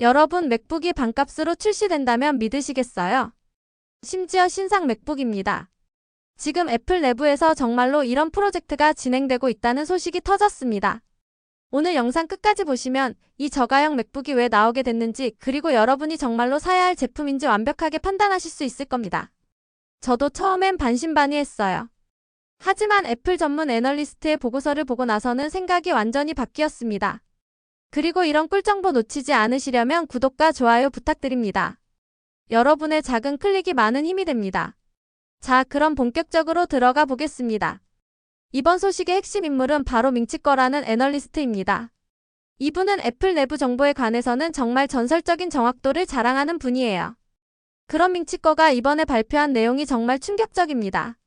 여러분 맥북이 반값으로 출시된다면 믿으시겠어요? 심지어 신상 맥북입니다. 지금 애플 내부에서 정말로 이런 프로젝트가 진행되고 있다는 소식이 터졌습니다. 오늘 영상 끝까지 보시면 이 저가형 맥북이 왜 나오게 됐는지 그리고 여러분이 정말로 사야 할 제품인지 완벽하게 판단하실 수 있을 겁니다. 저도 처음엔 반신반의했어요. 하지만 애플 전문 애널리스트의 보고서를 보고 나서는 생각이 완전히 바뀌었습니다. 그리고 이런 꿀정보 놓치지 않으시려면 구독과 좋아요 부탁드립니다. 여러분의 작은 클릭이 많은 힘이 됩니다. 자, 그럼 본격적으로 들어가 보겠습니다. 이번 소식의 핵심 인물은 바로 밍치꺼라는 애널리스트입니다. 이분은 애플 내부 정보에 관해서는 정말 전설적인 정확도를 자랑하는 분이에요. 그런 밍치꺼가 이번에 발표한 내용이 정말 충격적입니다.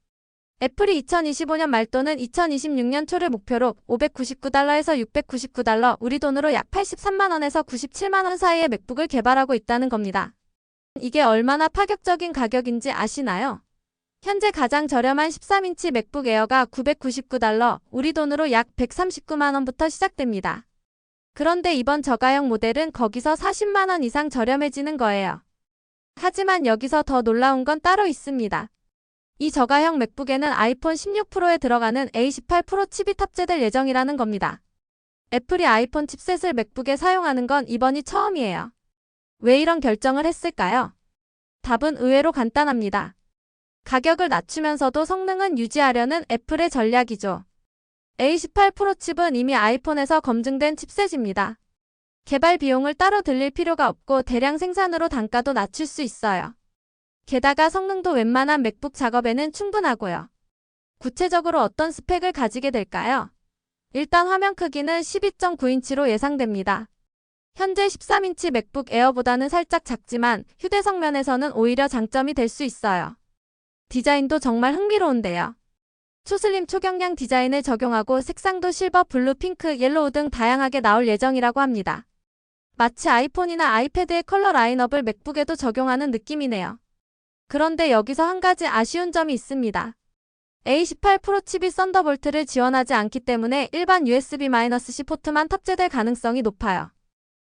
애플이 2025년 말 또는 2026년 초를 목표로 599달러에서 699달러, 우리 돈으로 약 83만원에서 97만원 사이의 맥북을 개발하고 있다는 겁니다. 이게 얼마나 파격적인 가격인지 아시나요? 현재 가장 저렴한 13인치 맥북 에어가 999달러, 우리 돈으로 약 139만원부터 시작됩니다. 그런데 이번 저가형 모델은 거기서 40만원 이상 저렴해지는 거예요. 하지만 여기서 더 놀라운 건 따로 있습니다. 이 저가형 맥북에는 아이폰 16 프로에 들어가는 A18 프로 칩이 탑재될 예정이라는 겁니다. 애플이 아이폰 칩셋을 맥북에 사용하는 건 이번이 처음이에요. 왜 이런 결정을 했을까요? 답은 의외로 간단합니다. 가격을 낮추면서도 성능은 유지하려는 애플의 전략이죠. A18 프로 칩은 이미 아이폰에서 검증된 칩셋입니다. 개발 비용을 따로 들릴 필요가 없고 대량 생산으로 단가도 낮출 수 있어요. 게다가 성능도 웬만한 맥북 작업에는 충분하고요. 구체적으로 어떤 스펙을 가지게 될까요? 일단 화면 크기는 12.9인치로 예상됩니다. 현재 13인치 맥북 에어보다는 살짝 작지만 휴대성 면에서는 오히려 장점이 될 수 있어요. 디자인도 정말 흥미로운데요. 초슬림 초경량 디자인을 적용하고 색상도 실버, 블루, 핑크, 옐로우 등 다양하게 나올 예정이라고 합니다. 마치 아이폰이나 아이패드의 컬러 라인업을 맥북에도 적용하는 느낌이네요. 그런데 여기서 한 가지 아쉬운 점이 있습니다. A18 프로 칩이 썬더볼트를 지원하지 않기 때문에 일반 USB-C 포트만 탑재될 가능성이 높아요.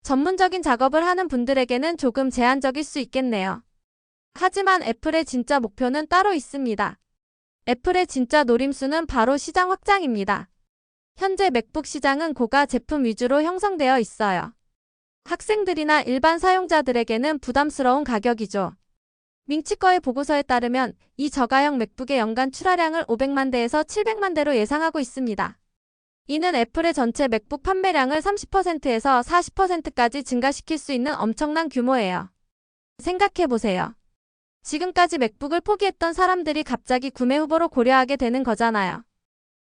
전문적인 작업을 하는 분들에게는 조금 제한적일 수 있겠네요. 하지만 애플의 진짜 목표는 따로 있습니다. 애플의 진짜 노림수는 바로 시장 확장입니다. 현재 맥북 시장은 고가 제품 위주로 형성되어 있어요. 학생들이나 일반 사용자들에게는 부담스러운 가격이죠. 밍치꺼의 보고서에 따르면 이 저가형 맥북의 연간 출하량을 500만 대에서 700만 대로 예상하고 있습니다. 이는 애플의 전체 맥북 판매량을 30%에서 40%까지 증가시킬 수 있는 엄청난 규모예요. 생각해보세요. 지금까지 맥북을 포기했던 사람들이 갑자기 구매 후보로 고려하게 되는 거잖아요.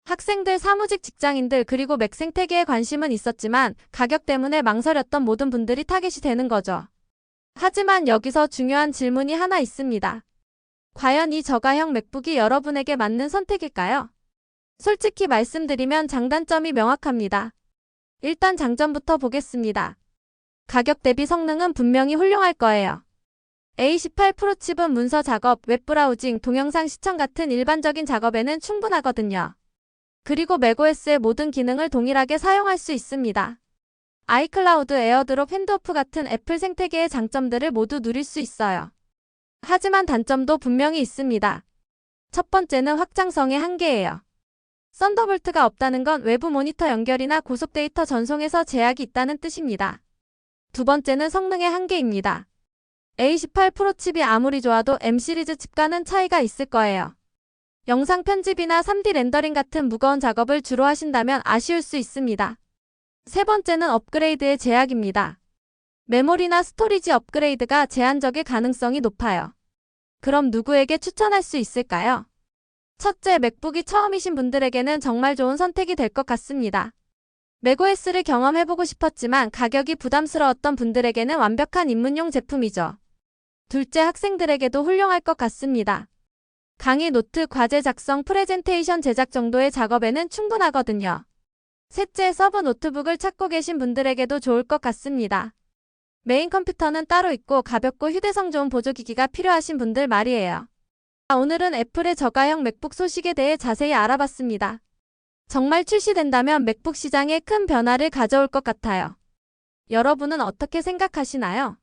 학생들, 사무직 직장인들, 그리고 맥 생태계에 관심은 있었지만 가격 때문에 망설였던 모든 분들이 타겟이 되는 거죠. 하지만 여기서 중요한 질문이 하나 있습니다. 과연 이 저가형 맥북이 여러분에게 맞는 선택일까요? 솔직히 말씀드리면 장단점이 명확합니다. 일단 장점부터 보겠습니다. 가격 대비 성능은 분명히 훌륭할 거예요. A18 프로 칩은 문서 작업, 웹브라우징, 동영상 시청 같은 일반적인 작업에는 충분하거든요. 그리고 맥OS의 모든 기능을 동일하게 사용할 수 있습니다. 아이클라우드, 에어드롭, 핸드오프 같은 애플 생태계의 장점들을 모두 누릴 수 있어요. 하지만 단점도 분명히 있습니다. 첫 번째는 확장성의 한계예요. 썬더볼트가 없다는 건 외부 모니터 연결이나 고속 데이터 전송에서 제약이 있다는 뜻입니다. 두 번째는 성능의 한계입니다. A18 프로 칩이 아무리 좋아도 M 시리즈 칩과는 차이가 있을 거예요. 영상 편집이나 3D 렌더링 같은 무거운 작업을 주로 하신다면 아쉬울 수 있습니다. 세 번째는 업그레이드의 제약입니다. 메모리나 스토리지 업그레이드가 제한적일 가능성이 높아요. 그럼 누구에게 추천할 수 있을까요? 첫째, 맥북이 처음이신 분들에게는 정말 좋은 선택이 될 것 같습니다. 맥OS를 경험해보고 싶었지만 가격이 부담스러웠던 분들에게는 완벽한 입문용 제품이죠. 둘째, 학생들에게도 훌륭할 것 같습니다. 강의 노트, 과제 작성, 프레젠테이션 제작 정도의 작업에는 충분하거든요. 셋째, 서브 노트북을 찾고 계신 분들에게도 좋을 것 같습니다. 메인 컴퓨터는 따로 있고 가볍고 휴대성 좋은 보조기기가 필요하신 분들 말이에요. 오늘은 애플의 저가형 맥북 소식에 대해 자세히 알아봤습니다. 정말 출시된다면 맥북 시장에 큰 변화를 가져올 것 같아요. 여러분은 어떻게 생각하시나요?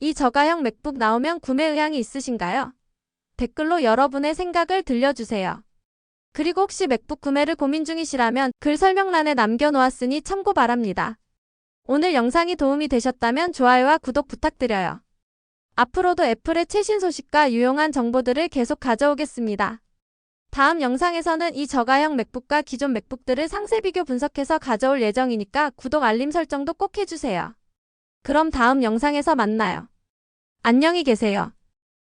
이 저가형 맥북 나오면 구매 의향이 있으신가요? 댓글로 여러분의 생각을 들려주세요. 그리고 혹시 맥북 구매를 고민 중이시라면 글 설명란에 남겨놓았으니 참고 바랍니다. 오늘 영상이 도움이 되셨다면 좋아요와 구독 부탁드려요. 앞으로도 애플의 최신 소식과 유용한 정보들을 계속 가져오겠습니다. 다음 영상에서는 이 저가형 맥북과 기존 맥북들을 상세 비교 분석해서 가져올 예정이니까 구독 알림 설정도 꼭 해주세요. 그럼 다음 영상에서 만나요. 안녕히 계세요.